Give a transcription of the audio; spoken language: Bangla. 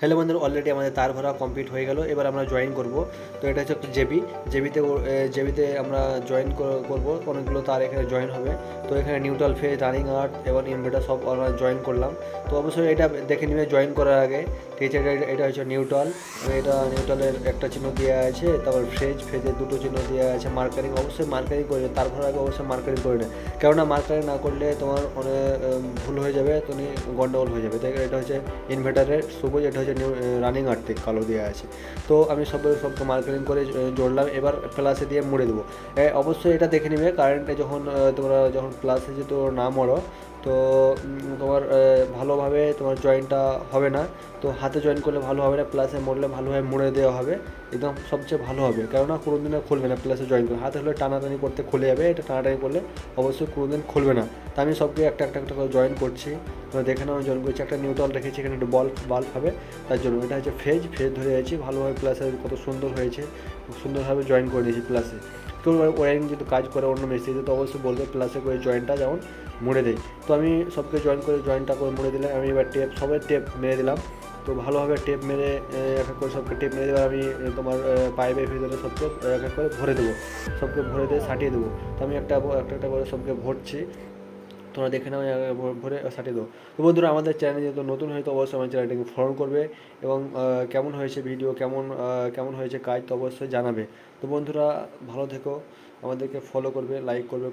হ্যালো বন্ধুরা অলরেডি আমাদের তার ভরা কমপ্লিট হয়ে গেল। এবার আমরা জয়েন করব। তো এটা হচ্ছে জেবি জেবিতে জেবিতে আমরা জয়েন করব। অনেকগুলো তার এখানে জয়েন হবে। তো এখানে নিউট্রাল ফেজ রানিং আর্ট এবং ইনভার্টার সব আমরা জয়েন করলাম। তো অবশ্যই এটা দেখে নিবে জয়েন করার আগে। ঠিক আছে, এটা হচ্ছে নিউট্রাল এটা নিউট্রালের একটা চিহ্ন দেওয়া আছে। তারপর ফ্রেজ ফ্রেজের দুটো চিহ্ন দেওয়া আছে। মার্কারিং অবশ্যই মার্কারিং করে তার ভরা আগে অবশ্যই মার্কারিং করে নেবে কেননা মার্কারিং না করলে তোমার অনেক ভুল হয়ে যাবে। তুমি গন্ডগোল হয়ে যাবে। তাই এটা হচ্ছে ইনভার্টারের সবুজ এটা হচ্ছে নিউ রানিং আর্থিক কালো দেওয়া আছে। তো আমি সব, সবকে মার্কেটিং করে জড়লাম, এবার প্লাসে দিয়ে মুড়ে দেবো। অবশ্যই এটা দেখে নেবে কারেন্টে যখন তোমরা যখন প্লাসে যে তো না মরো তো তোমার ভালোভাবে তোমার জয়েন্টটা হবে না। তো হাতে জয়েন করলে ভালো হবে না প্লাসে মরলে ভালোভাবে মুড়ে দেওয়া হবে। একদম সবচেয়ে ভালো হবে। কেননা কোনো দিনে খুলবে না প্লাসে জয়েন করলে। হাতে হলে টানাটানি করতে খুলে যাবে। এটা টানাটানি করলে অবশ্যই কোনো দিন খুলবে না। তা আমি সবকে একটা একটা একটা করে জয়েন করছি। তোমরা দেখে নাও জয়েন করছি। একটা নিউট্রাল রেখেছি, এখানে একটু বল বাল্ব হবে। তার জন্য এটা হচ্ছে ফেজ ফেজ ধরে যাচ্ছি। ভালোভাবে প্লাসে কত সুন্দর হয়েছে। সুন্দরভাবে জয়েন করে দিয়েছি প্লাসে কেউ ওয়ারিং যদি কাজ করে অন্য মিস্ত্রিতে তো অবশ্যই বলবে প্লাসে করে জয়েন্টটা যেমন মুড়ে দেয়। তো আমি সবকে জয়েন করে জয়েন্টটা করে মুড়ে দিলাম, আমি এবার টেপ সবাই টেপ মেরে দিলাম। তো ভালোভাবে টেপ মেরে এক এক করে সবকে টেপ মেরে দেবার আমি তোমার পাইপের ভিতরে সবকে, এক এক করে ভরে দেবো। সবকে ভরে দিয়ে সাটিয়ে দেবো। তো আমি একটা একটা একটা করে সবকে ভরছি। তোমরা দেখে নাও ভরে- সাটিয়ে দেবো তো বন্ধুরা, আমাদের চ্যানেল যেহেতু নতুন হয়ে তো অবশ্যই আমার চ্যানেলটাকে ফলো করবে এবং কেমন হয়েছে ভিডিও কেমন কেমন হয়েছে কাজ তো অবশ্যই জানাবে। তো বন্ধুরা, ভালো থেকো, আমাদেরকে ফলো করবে লাইক করবে